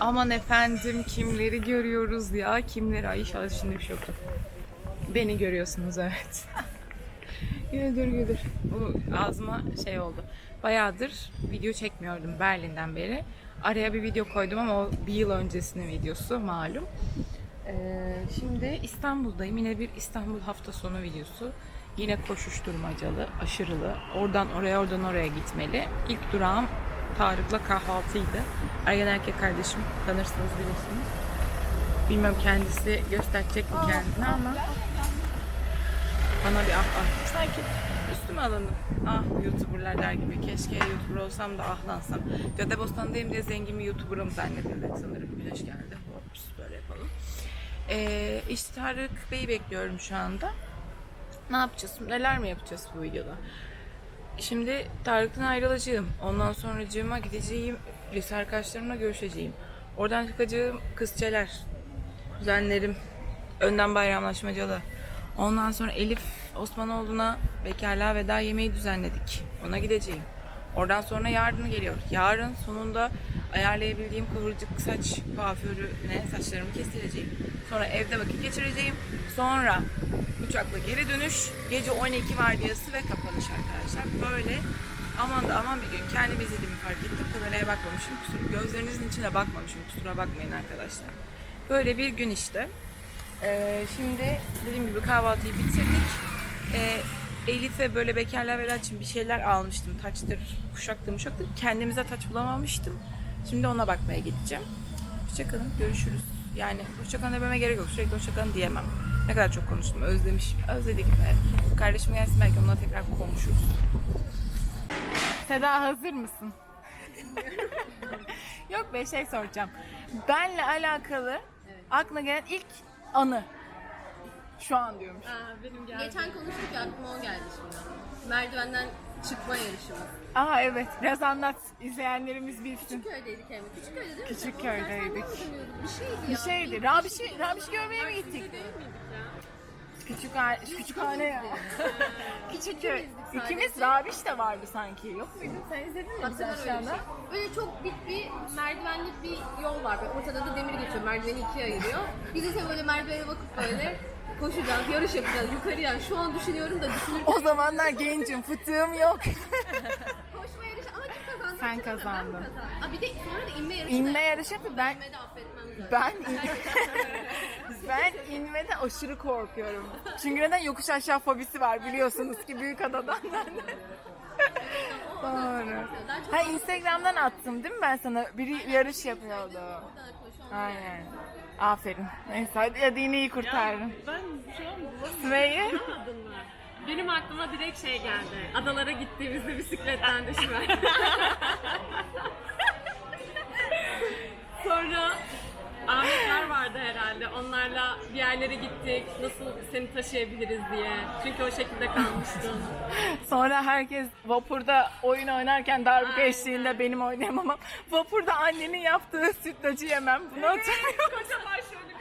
Aman efendim kimleri görüyoruz ya kimleri ay inşallah şimdi bir şey yoktur. Beni görüyorsunuz evet. güldür güldür. Bu ağzıma şey oldu. Bayağıdır video çekmiyordum Berlin'den beri. Araya bir video koydum ama o bir yıl öncesinin videosu malum. Ee, şimdi İstanbul'dayım. Yine bir İstanbul hafta sonu videosu. Yine koşuşturmacalı, aşırılı. Oradan oraya, oradan oraya gitmeli. İlk durağım Tarık'la kahvaltıydı. Ergen erkek kardeşim tanırsınız bilirsiniz. Bilmem kendisi gösterecek mi kendini ama bana bir ah ah. Sanki üstüme alındım. Ah YouTuberlar der gibi. Keşke YouTuber olsam da ahlansam. Caddebostan'dayım diye zengin bir YouTuber'ım zannedildi sanırım. Güneş geldi. Hops böyle yapalım. Ee, işte Tarık Bey'i bekliyorum şu anda. Ne yapacağız? Neler mi yapacağız bu videoda? Şimdi Tarık'tan ayrılacağım. Ondan sonra cığıma gideceğim. Lise arkadaşlarımla görüşeceğim. Oradan çıkacağım kızçeler. Kuzenlerim. Önden bayramlaşmacalı. Ondan sonra Elif Osmanoğlu'na bekarlığa veda yemeği düzenledik. Ona gideceğim. Oradan sonra yarın geliyor. Yarın sonunda ayarlayabildiğim kıvırcık saç kuaförüne saçlarımı kestireceğim. Sonra evde vakit geçireceğim. Sonra uçakla geri dönüş. Gece 12 vardiyası ve kapanış arkadaşlar. Böyle aman da aman bir gün kendimi izlediğimi fark ettim. Kameraya bakmamışım. Kusura, gözlerinizin içine bakmamışım. Kusura bakmayın arkadaşlar. Böyle bir gün işte. Ee, şimdi dediğim gibi kahvaltıyı bitirdik. Ee, Elif'e böyle bekarlar veda için bir şeyler almıştım. Taçtır, kuşaktır, muşaktır. Kendimize taç bulamamıştım. Şimdi ona bakmaya gideceğim. Hoşçakalın, görüşürüz. Yani hoşçakalın dememe gerek yok. Sürekli hoşçakalın diyemem. Ne kadar çok konuştum, özlemişim. Özledik mi? Kardeşim gelsin belki onunla tekrar konuşuruz. Seda hazır mısın? yok be şey soracağım. Benle alakalı aklına gelen ilk anı. Şu an diyorum. Geçen konuştuk ya aklıma o geldi şimdi. Merdivenden çıkma yarışımız. Aa evet. Biraz anlat. İzleyenlerimiz bilsin. Küçükköy'deydik hem de. Küçükköy'de değil mi? Küçükköy'deydik. Bir şeydi ya. Bir şeydi. Rabiş'i, Rabiş'i görmeye mi gittik? Küçük hane, küçük hane ya. Küçük köy. İkimiz Rabiş de vardı sanki. Yok muydu? Sen izledin mi? bizi Hatırlar öyle bir aşağıda? şey. Böyle çok dik bir merdivenlik bir yol var. Böyle ortada da demir geçiyor. Merdiveni ikiye ayırıyor. Biz ise böyle merdivene bakıp böyle koşacağız, yarış yapacağız yukarıya. Şu an düşünüyorum da düşünürken O zamanlar gencim, fıtığım yok. koşma yarışı ama kim kazandı? Sen. Ben kazandın. Aa, bir de sonra da inme yarışı. İnme da- yarışı yaptı. Ben İnme de affetmem zaten. ben ben inmeden aşırı korkuyorum. Çünkü neden yokuş aşağı fobisi var biliyorsunuz ki büyük adadan. Doğru. Ha Instagram'dan attım değil mi ben sana? Biri yarış yapıyordu. Aynen. Aferin. Neyse hadi, hadi yine iyi kurtardın. Ben şu an bulamıyorum. Sümeyye? Benim aklıma direkt şey geldi. Adalara gittiğimizde bisikletten düşme. Sonra Ahmetler vardı herhalde. Onlarla bir yerlere gittik. Nasıl seni taşıyabiliriz diye. Çünkü o şekilde kalmıştın. Sonra herkes vapurda oyun oynarken darbuka Aynen. eşliğinde benim oynayamamam. Vapurda annenin yaptığı sütlacı yemem. Bunu hatırlıyorum. Kocaman şöyle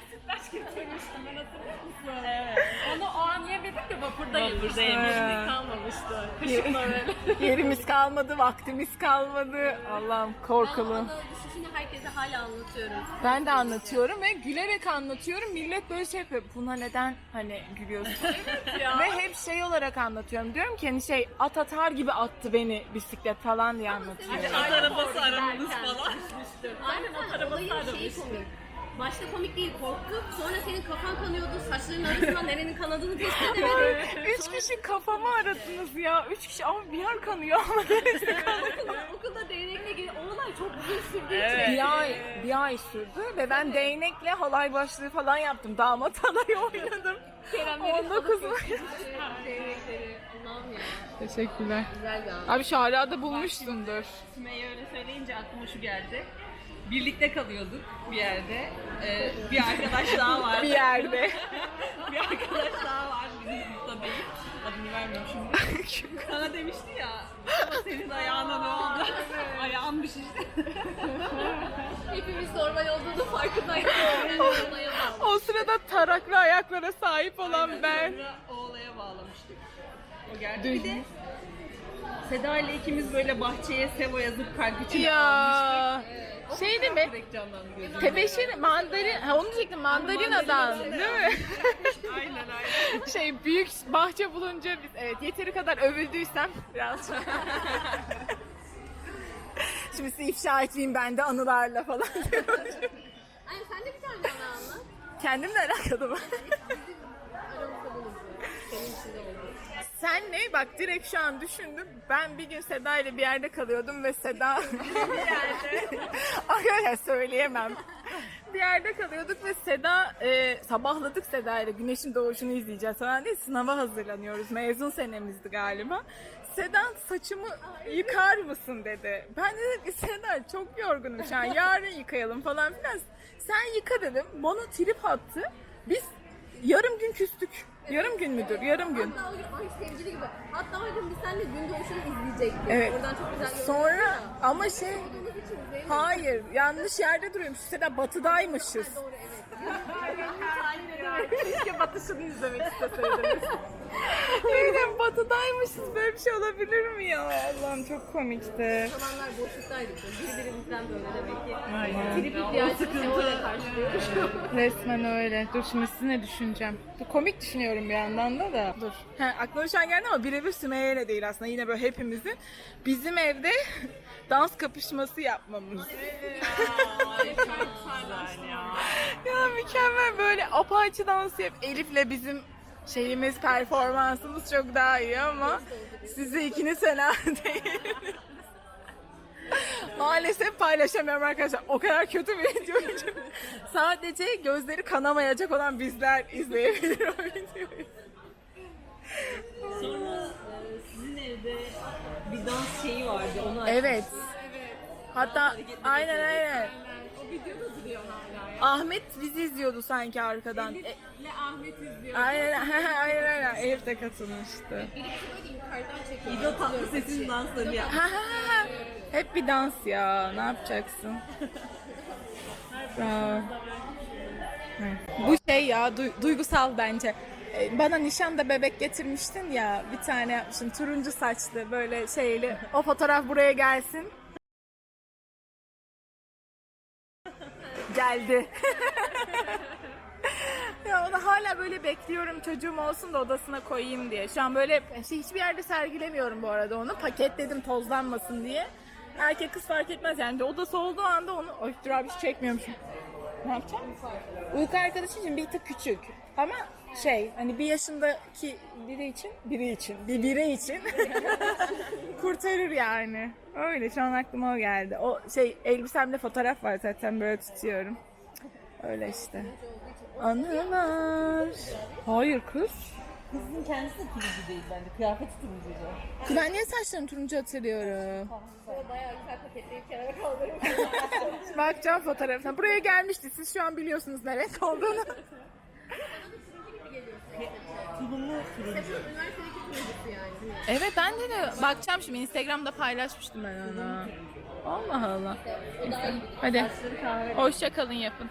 getirmiştim. Ben hatırlıyor musun? Evet. Onu o an yemedik de vapurda yemiştik. yemiştik. kalmamıştı. Kışında böyle. Yerimiz kalmadı, vaktimiz kalmadı. Allah'ım Ben korkulu. o düşüşünü herkese hala anlatıyorum. Ben de anlatıyorum ve gülerek anlatıyorum. Millet böyle şey yapıyor. Buna neden hani gülüyorsun? ya. ve hep şey olarak anlatıyorum. Diyorum ki hani şey at atar gibi attı beni bisiklet falan diye anlatıyorum. At arabası aramız falan. Aynen at o arabası şeyi aramıştı. Başta komik değil korktu. Sonra senin kafan kanıyordu. Saçların arasından nerenin kanadığını tespit edemedim. Üç kişi kafamı aradınız ya. Üç kişi ama bir yer kanıyor ama neresi kanıyor? Okulda değnekle o olay çok uzun sürdüğü Evet. bir ay, bir ay sürdü ve ben değnekle halay başlığı falan yaptım. Damat halayı oynadım. Kerem'lerin 19 falan köşkü, Değnekleri. Allah'ım ya. Teşekkürler. Güzel. Abi şu hala da bulmuşsundur. Sümeyye öyle söyleyince aklıma şu geldi. Birlikte kalıyorduk bir yerde. Ee, bir arkadaş daha var. Bir yerde. bir arkadaş daha var. Bizim sınıfta değil. Adını vermiyorum şimdi. Sana demişti ya. Ama senin ayağına ne oldu? Ayağın şişti. Hepimiz normal olduğunu farkındaydık. O sırada taraklı ayaklara sahip olan ben. Sonra o olaya bağlamıştık. O geldi. Bir de Seda ile ikimiz böyle bahçeye Sevo yazıp kalp içine Ya almıştık. Mi? Tebeşir mandalin, ha onu diyecektim mandalinadan değil mi? Aynen aynen. şey büyük bahçe bulunca biz evet yeteri kadar övüldüysem biraz Şimdi size ifşa etmeyeyim ben de anılarla falan. Aynen sen de bir tane bana anlat. Kendimle alakalı mı? Sen ne? Bak direkt şu an düşündüm. Ben bir gün Seda ile bir yerde kalıyordum ve Seda Arkadaşlar söyleyemem. Bir yerde kalıyorduk ve Seda e, sabahladık Seda ile güneşin doğuşunu izleyeceğiz falan diye sınava hazırlanıyoruz. Mezun senemizdi galiba. Seda saçımı yıkar mısın dedi. Ben de dedim ki Seda çok yorgunum şu an yarın yıkayalım falan filan. Sen yıka dedim. Bana trip attı. Biz yarım gün küstük. Yarım gün müdür? Yarım gün. Hatta o gün ay sevgili gibi. Hatta o gün biz seninle gün doğuşunu izleyecektik. Evet. Oradan çok güzel Sonra ama şey. Hayır yanlış yerde duruyormuş. Seda batıdaymışız. Doğru evet. Keşke batışını izlemek isteseydiniz. Aynen batıdaymışız. Böyle bir şey olabilir mi ya? Allah'ım çok komikti. O zamanlar boşluktaydık. Birbirimizden böyle demek ki. Aynen. Trip ihtiyacını Sevo'yla karşılıyoruz. Resmen öyle. Dur şimdi size ne düşüneceğim? Dur, komik düşünüyorum bir yandan da da. Dur. He, aklıma şu an geldi ama birebir Sümeyye'yle değil aslında. Yine böyle hepimizin bizim evde dans kapışması yapmamız. Ay çok güzel ya. Ya mükemmel böyle apaçı dans yap. Elif'le bizim şeyimiz, performansımız çok daha iyi ama sizi ikiniz fena değil. Maalesef paylaşamıyorum arkadaşlar. O kadar kötü bir video ki. Sadece gözleri kanamayacak olan bizler izleyebilir o videoyu. Sonra e, sizin evde bir dans şeyi vardı. Onu açmıştın. Evet. Hatta aynen aynen. O videoda duruyor hala ya. Ahmet bizi izliyordu sanki arkadan. E, Ne Ahmet izliyor. aynen aynen aynen. Elif de katılmıştı. Birisi böyle yukarıdan çekiyor. İdo tatlı sesin dansları yap. Ha, ha, ha. Hep bir dans ya. Ne yapacaksın? Bravo. Bu şey ya du- duygusal bence. Ee, Bana nişanda bebek getirmiştin ya bir tane yapmışsın turuncu saçlı böyle şeyli o fotoğraf buraya gelsin. Geldi. ya onu hala böyle bekliyorum çocuğum olsun da odasına koyayım diye. Şu an böyle şey, hiçbir yerde sergilemiyorum bu arada onu. Paketledim tozlanmasın diye. Erkek kız fark etmez yani odası olduğu anda onu... Ay dur abi hiç çekmiyormuşum. Ne yapacağım? Uyku arkadaşı için bir tık küçük. Ama şey hani bir yaşındaki biri için, biri için, bir birey için kurtarır yani. Öyle şu an aklıma o geldi. O şey elbisemde fotoğraf var zaten böyle tutuyorum. Öyle işte. Anılar. Hayır kız. Kızın kendisi de turuncu değil bence. Kıyafeti turuncuydu. Ben niye saçlarını turuncu hatırlıyorum? Sonra bayağı güzel paketleyip kenara kaldırıp. Bakacağım fotoğrafına. Buraya gelmişti. Siz şu an biliyorsunuz ne renk olduğunu. Tulumlu turuncu. Üniversitedeki turuncusu yani. Evet ben de, de bakacağım şimdi. Instagram'da paylaşmıştım ben onu. Allah Allah. İyi. Hadi. Hoşça kalın yapın.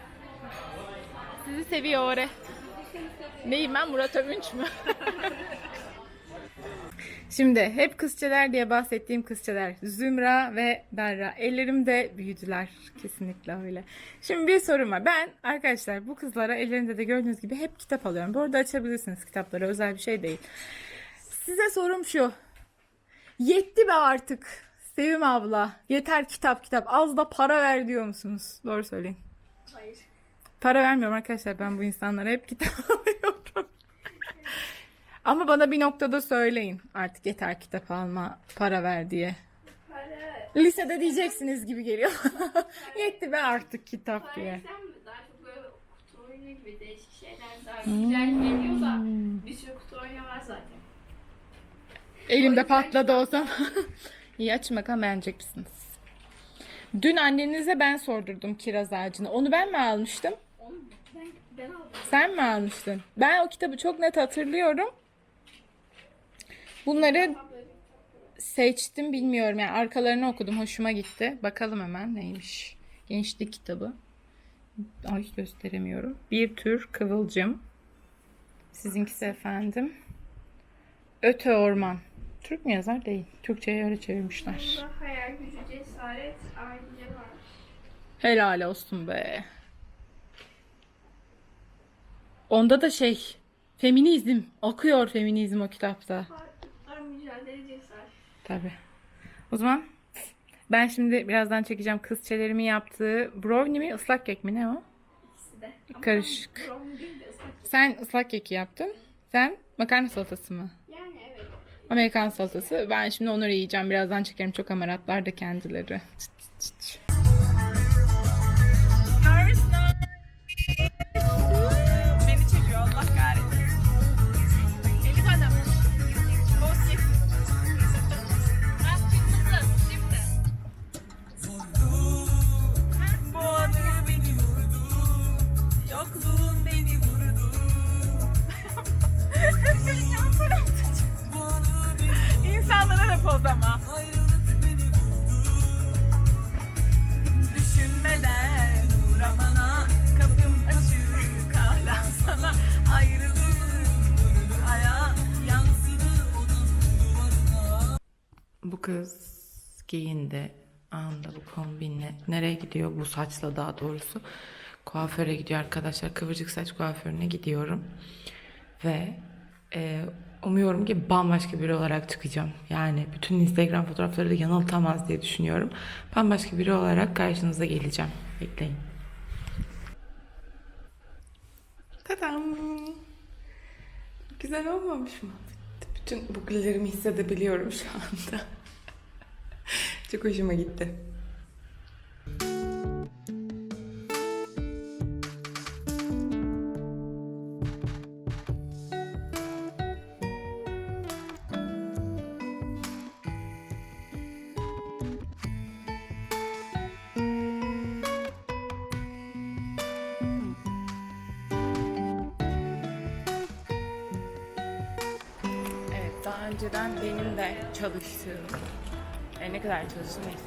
Sizi seviyor. Neyim ben Murat Övünç mü? Şimdi hep kızçeler diye bahsettiğim kızçeler Zümra ve Berra. Ellerimde büyüdüler. Kesinlikle öyle. Şimdi bir sorum var. Ben arkadaşlar bu kızlara ellerinde de gördüğünüz gibi hep kitap alıyorum. Bu arada açabilirsiniz kitapları. Özel bir şey değil. Size sorum şu. Yetti be artık. Sevim abla. Yeter kitap kitap. Az da para ver diyor musunuz? Doğru söyleyin. Hayır. Para vermiyorum arkadaşlar. Ben bu insanlara hep kitap alıyorum. Ama bana bir noktada söyleyin. Artık yeter kitap alma, para ver diye. Lisede diyeceksiniz gibi geliyor. Yetti be artık kitap diye. Sen mi? Daha çok böyle kutu oyunu gibi değişik şeyler daha güzel geliyor da bir sürü kutu oyunu var zaten. Elimde patladı olsam. İyi açın bakalım beğenecek misiniz? Dün annenize ben sordurdum kiraz ağacını. Onu ben mi almıştım? Onu ben, ben aldım. Sen mi almıştın? Ben o kitabı çok net hatırlıyorum. Bunları seçtim bilmiyorum yani arkalarını okudum hoşuma gitti. Bakalım hemen neymiş. Gençlik kitabı. Ay gösteremiyorum. Bir tür kıvılcım. Sizinkisi efendim. Öte orman. Türk mü yazar? Değil. Türkçe'ye öyle çevirmişler. Bunda hayal gücü, cesaret, aile var. Helal olsun be. Onda da şey feminizm okuyor feminizm o kitapta. Var mücadele, cesaret. Tabi. O zaman ben şimdi birazdan çekeceğim kız çelerimi yaptığı brownie mi ıslak kek mi ne o? İkisi de. Ama Karışık. ben brownie değil de ıslak. Sen ıslak keki yaptın. Sen makarna salatası mı? Yani evet. Amerikan salatası. Ben şimdi onları yiyeceğim. Birazdan çekerim. Çok amaratlar da kendileri. Çıt çıt çıt kız giyindi anda bu kombinle. Nereye gidiyor bu saçla daha doğrusu? Kuaföre gidiyor arkadaşlar. Kıvırcık saç kuaförüne gidiyorum. Ve e, umuyorum ki bambaşka biri olarak çıkacağım. Yani bütün Instagram fotoğrafları da yanıltamaz diye düşünüyorum. Bambaşka biri olarak karşınıza geleceğim. Bekleyin. Tadam. Güzel olmamış mı? Bütün buklelerimi hissedebiliyorum şu anda. Çok hoşuma gitti. Önceden benim de çalıştığım, e, ne kadar çalıştım neyse,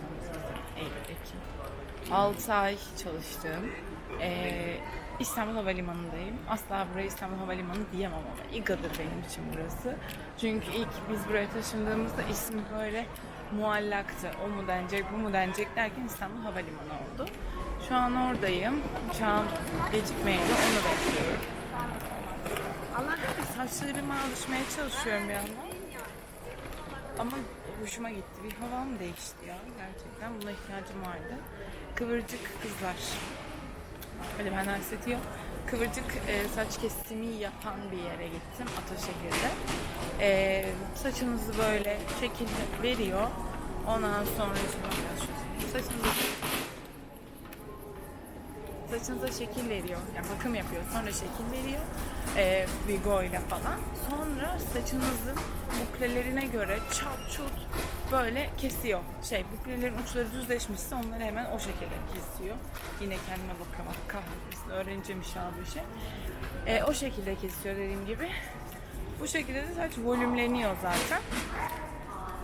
Eylül, Ekim. 6 ay çalıştığım e, İstanbul Havalimanı'ndayım. Asla buraya İstanbul Havalimanı diyemem ama İGA'dır benim için burası. Çünkü ilk biz buraya taşındığımızda ismi böyle muallaktı. O mu denecek, bu mu denecek derken İstanbul Havalimanı oldu. Şu an oradayım. Uçağım gecikmeyeli onu bekliyorum. Saçlarıma alışmaya çalışıyorum bir yandan. Ama hoşuma gitti. Bir havam değişti ya gerçekten. Buna ihtiyacım vardı. Kıvırcık kızlar. Öyle benden hissediyor. Kıvırcık e, saç kesimi yapan bir yere gittim. Ataşehir'de. E, saçınızı böyle şekil veriyor. Ondan sonra saçınızı saçınıza şekil veriyor. Yani bakım yapıyor. Sonra şekil veriyor. E, Vigo ile falan. Sonra saçınızın buklelerine göre çat çut böyle kesiyor. Şey buklelerin uçları düzleşmişse onları hemen o şekilde kesiyor. Yine kendime bakamam. Kahretmesin. Öğreneceğim inşallah bir şey. E, o şekilde kesiyor dediğim gibi. Bu şekilde de saç volümleniyor zaten.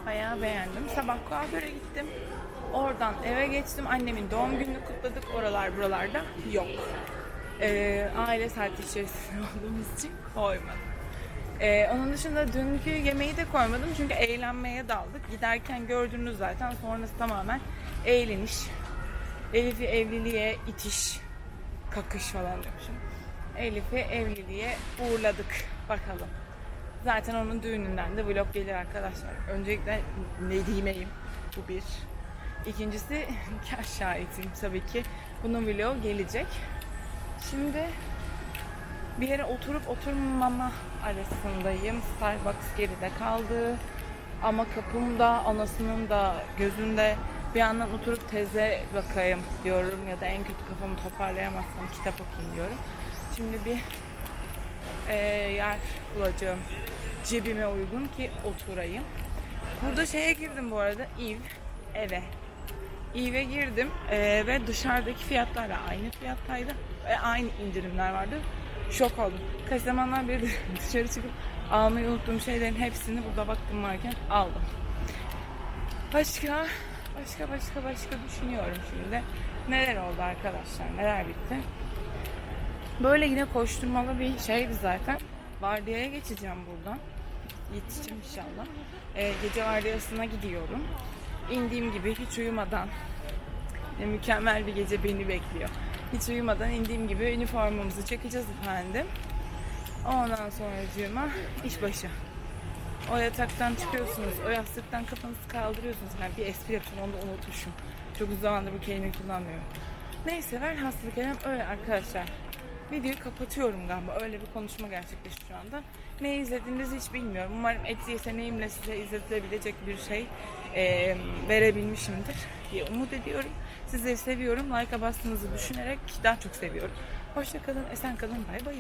Bayağı beğendim. Sabah kuaföre gittim. Oradan eve geçtim. Annemin doğum gününü kutladık. Oralar buralarda yok. Ee, aile saati içerisinde olduğumuz için koymadım. Ee, onun dışında dünkü yemeği de koymadım çünkü eğlenmeye daldık. Giderken gördünüz zaten. Sonrası tamamen eğleniş. Elif'i evliliğe itiş. Kakış falan demişim. Elif'i evliliğe uğurladık. Bakalım. Zaten onun düğününden de vlog gelir arkadaşlar. Öncelikle ne diyeyim bu bir. İkincisi şahitiyim tabii ki. Bunun vlogu gelecek. Şimdi bir yere oturup oturmama arasındayım. Starbucks geride kaldı. Ama kapımda anasının da gözünde bir yandan oturup teze bakayım diyorum ya da en kötü kafamı toparlayamazsam kitap okuyayım diyorum. Şimdi bir e, yer bulacağım cebime uygun ki oturayım. Burada şeye girdim bu arada Eve eve. Eve'e girdim e, ve dışarıdaki fiyatlarla aynı fiyattaydı ve aynı indirimler vardı. Şok oldum. Kaç zamandan beri dışarı çıkıp almayı unuttuğum şeylerin hepsini burada baktım varken aldım. Başka, başka, başka, başka düşünüyorum şimdi. Neler oldu arkadaşlar, neler bitti. Böyle yine koşturmalı bir şeydi zaten. Vardiyaya geçeceğim buradan. yetişeceğim inşallah. Ee, gece vardiyasına gidiyorum. İndiğim gibi hiç uyumadan ve mükemmel bir gece beni bekliyor. Hiç uyumadan indiğim gibi üniformamızı çekeceğiz efendim. Ondan sonra iş başı. O yataktan çıkıyorsunuz, o yastıktan kafanızı kaldırıyorsunuz. Yani bir espri yapacağım, onu da unutmuşum. Çok uzun zamandır bu kelimeyi kullanmıyorum. Neyse ver hastalık kelam öyle arkadaşlar. Videoyu kapatıyorum galiba. Öyle bir konuşma gerçekleşti şu anda. Ne izlediğinizi hiç bilmiyorum. Umarım et yeteneğimle size izletilebilecek bir şey eee, verebilmişimdir diye umut ediyorum. Sizleri seviyorum. Like'a bastığınızı düşünerek daha çok seviyorum. Hoşça kalın, esen kalın. Bay bay.